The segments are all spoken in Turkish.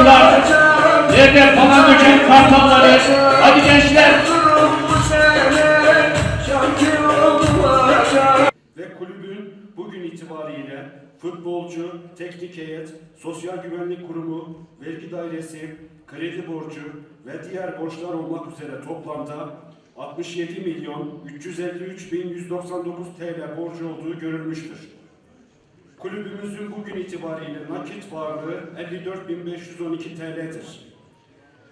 Nerede falan döken kartalları? Hadi gençler. ve kulübün bugün itibariyle futbolcu, teknik heyet, sosyal güvenlik kurumu, vergi dairesi, kredi borcu ve diğer borçlar olmak üzere toplamda 67 milyon 353 bin 199 TL borcu olduğu görülmüştür. Kulübümüzün bugün itibariyle nakit varlığı 54.512 TL'dir.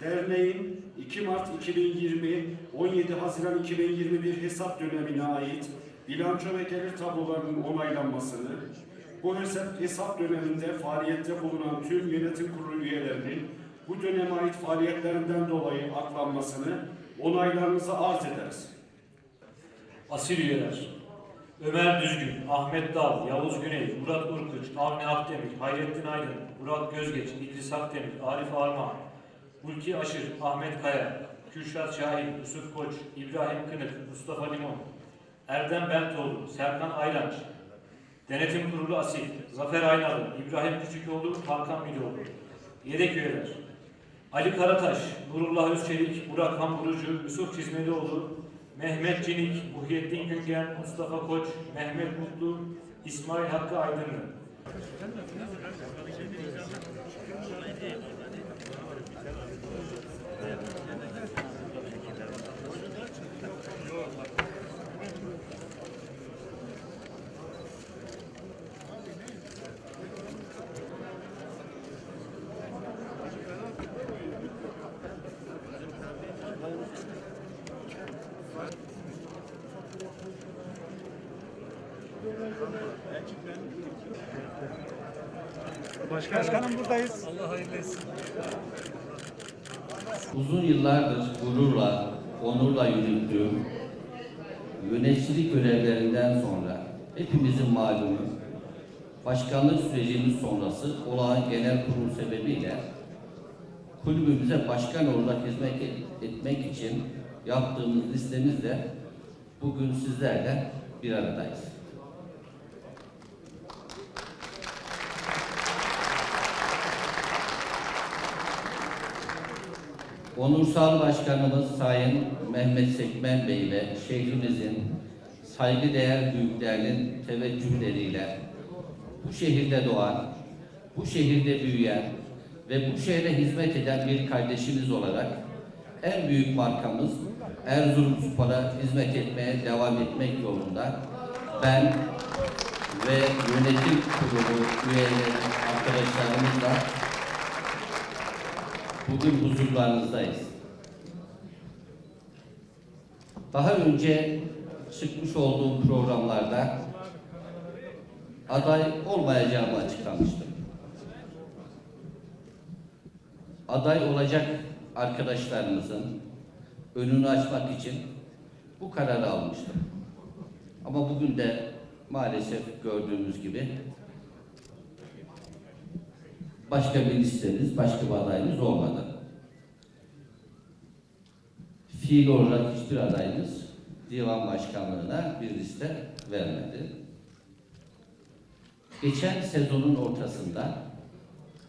Derneğin 2 Mart 2020 17 Haziran 2021 hesap dönemine ait bilanço ve gelir tablolarının onaylanmasını, bu hesap, hesap döneminde faaliyette bulunan tüm yönetim kurulu üyelerinin bu döneme ait faaliyetlerinden dolayı aklanmasını onaylarınıza arz ederiz. Asil üyeler. Ömer Düzgün, Ahmet Dal, Yavuz Güney, Murat Urkuç, Avni Akdemir, Hayrettin Aydın, Murat Gözgeç, İdris Akdemir, Arif Armağan, Hulki Aşır, Ahmet Kaya, Kürşat Şahin, Yusuf Koç, İbrahim Kınık, Mustafa Limon, Erdem Bentoğlu, Serkan Aylanç, Denetim Kurulu Asil, Zafer Aynalı, İbrahim Küçükoğlu, Hakan Miloğlu, Yedek üyeler. Ali Karataş, Nurullah Özçelik, Burak Hamburucu, Yusuf Çizmelioğlu, Mehmet Cinik, Muhyiddin Güngen, Mustafa Koç, Mehmet Mutlu, İsmail Hakkı Aydınlı. Başkanım buradayız. Uzun yıllardır gururla, onurla yürüttüğüm yöneticilik görevlerinden sonra hepimizin malumu başkanlık sürecimiz sonrası olağan genel kurul sebebiyle kulübümüze başkan olarak hizmet et- etmek için yaptığımız listemizle bugün sizlerle bir aradayız. Onursal Başkanımız Sayın Mehmet Sekmen Bey ve şehrimizin saygıdeğer büyüklerinin teveccühleriyle bu şehirde doğan, bu şehirde büyüyen ve bu şehre hizmet eden bir kardeşimiz olarak en büyük markamız Erzurumspor'a hizmet etmeye devam etmek yolunda ben ve yönetim kurulu üyeleri arkadaşlarımızla bugün huzurlarınızdayız. Daha önce çıkmış olduğum programlarda aday olmayacağımı açıklamıştım. Aday olacak arkadaşlarımızın önünü açmak için bu kararı almıştım. Ama bugün de maalesef gördüğümüz gibi başka bir listeniz, başka bir adayınız olmadı. Fiil olarak hiçbir adayınız divan başkanlığına bir liste vermedi. Geçen sezonun ortasında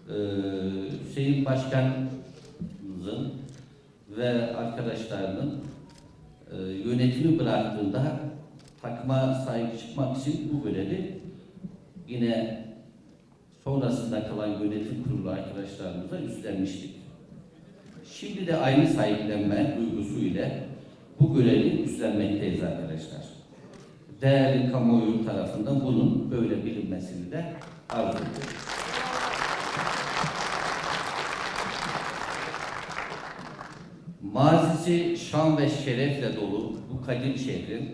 eee Hüseyin Başkanımızın ve arkadaşlarının eee, yönetimi bıraktığında takıma sahip çıkmak için bu görevi yine sonrasında kalan yönetim kurulu arkadaşlarımıza üstlenmiştik. Şimdi de aynı sahiplenme duygusu ile bu görevi üstlenmekteyiz arkadaşlar. Değerli kamuoyu tarafından bunun böyle bilinmesini de arzu ediyoruz. Mazisi şan ve şerefle dolu bu kadim şehrin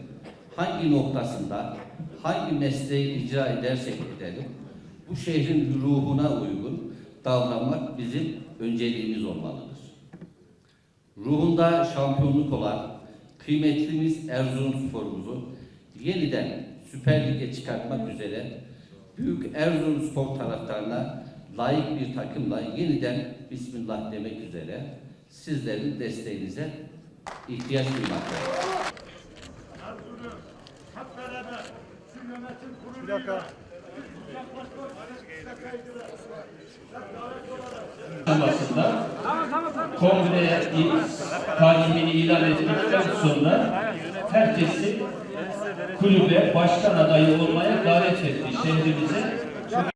hangi noktasında hangi mesleği icra edersek edelim bu şehrin ruhuna uygun davranmak bizim önceliğimiz olmalıdır. Ruhunda şampiyonluk olan kıymetlimiz Erzurumspor'umuzu yeniden Süper Lig'e çıkartmak üzere Büyük Erzurumspor taraftarına layık bir takımla yeniden Bismillah demek üzere sizlerin desteğinize ihtiyaç duymaktayız. Bir dakika. Aşamasında kongreye talibini ilan ettikten sonra herkesi kulübe başkan adayı olmaya davet etti şehrimize.